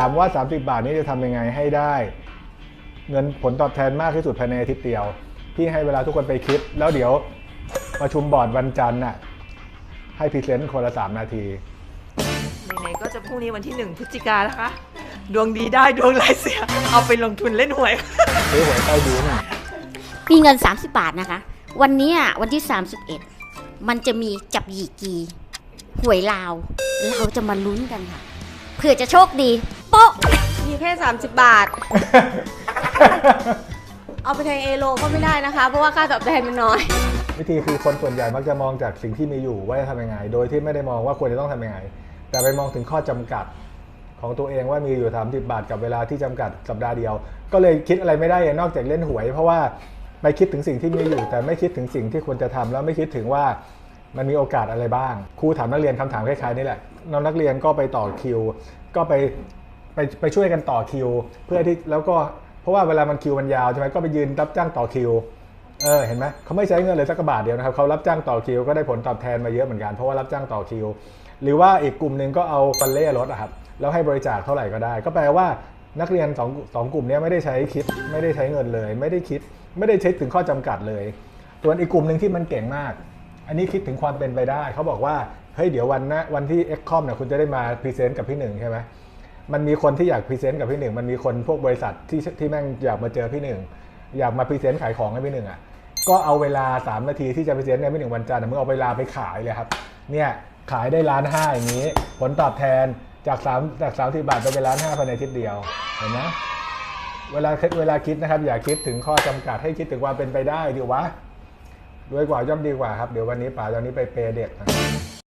ามว่า 30 บาทนี้จะทำยังไงให้ได้ เงินผลตอบแทนมากที่สุดภายในอาทิตย์เดียว พี่ให้เวลาทุกคนไปคิด แล้วเดี๋ยวประชุมบอร์ดวันจันทร์น่ะให้พรีเซนต์คนละ 3 นาทีไหนๆก็จะพรุ่งนี้วันที่ 1พฤศจิกาแล้วคะดวงดีได้ดวงร้ายเสีย เอาไปลงทุนเล่นหวยซื้อหวยใต้ดินมีเงิน 30 บาทนะคะ วันเนี้ยวันที่ 31 มันจะมีจับหยีกีหวยลาว เราจะมาลุ้นกันค่ะเผื่อจะโชคดี โป๊ะมีแค่ 30 บาท เอาไปแทงเอโลก็ไม่ได้นะคะ เพราะว่าค่าตอบแทนมันน้อย วิธีคือคนส่วนใหญ่มักจะมองจากสิ่งที่มีอยู่ว่าจะทำยังไง โดยที่ไม่ได้มองว่าควรจะต้องทำยังไง แต่ไปมองถึงข้อจำกัดของตัวเองว่ามีอยู่30บาทกับเวลาที่จำกัดสัปดาห์เดียว ก็เลยคิดอะไรไม่ได้นอกจากเล่นหวย เพราะว่าไปคิดถึงสิ่งที่มีอยู่ แต่ไม่คิดถึงสิ่งที่ควรจะทำแล้วไม่คิดถึงว่ามันมีโอกาสอะไรบ้างครูถามนักเรียนคำถามคล้ายๆนี่แหละน้องนักเรียนก็ไปต่อคิว ก็ไป ไปไปช่วยกันต่อคิว เพื่อที่แล้วก็เพราะว่าเวลามันคิวมันยาวใช่ไหมก็ไปยืนรับจ้างต่อคิวเออเห็นไหมเขาไม่ใช้เงินเลยสักบาทเดียวนะครับเขารับจ้างต่อคิวก็ได้ผลตอบแทนมาเยอะเหมือนกันเพราะว่ารับจ้างต่อคิว หรือว่าอีกกลุ่มหนึ่งก็เอาฟันเล่รถอะครับแล้วให้บริจาคเท่าไหร่ก็ได้ ก็แปลว่านักเรียนสองสองกลุ่มนี้ไม่ได้ใช้คิดไม่ได้ใช้เงินเลย ไม่ได้คิดไม่ได้เช็คถึงข้อจำกัดเลย ส่วนอีกกลุ่มหนึ่งที่มันเก่งมาก อันนี้คิดถึงความเป็นไปได้เขาบอกว่าเฮ้ยเดี๋ยววันนะวันที่ e x c o m เนี่ยคุณจะได้มาพรีเซนต์กับพี่หนึ่งใช่ไหม มันมีคนที่อยากพรีเซนต์กับพี่หนึ่งมันมีคนพวกบริษัทที่ที่แม่งอยากมาเจอพี่หนึ่งอยากมาพรีเซนต์ขายของให้พี่หนึ่งอะก็เอาเวลา 3 นาทีที่จะพรีเซนต์ในพี่หนึ่งวันจันทร์อะมึงเอาเวลาไปขายเลยครับเนี่ยขายได้ล้านห้าอย่างนี้ ผลตอบแทนจาก3จากสามสิบาทไปเป็นล้านห้าภายในทิตย์เดียวเห็นไหมเวลาเวลาคิดนะครับ อย่าคิดถึงข้อจำกัดให้คิดถึงความเป็นไปได้ดีวะรวยกว่าย่อมดีกว่าครับ เดี๋ยววันนี้ป่าตอนนี้ไปเปย์เด็กนะ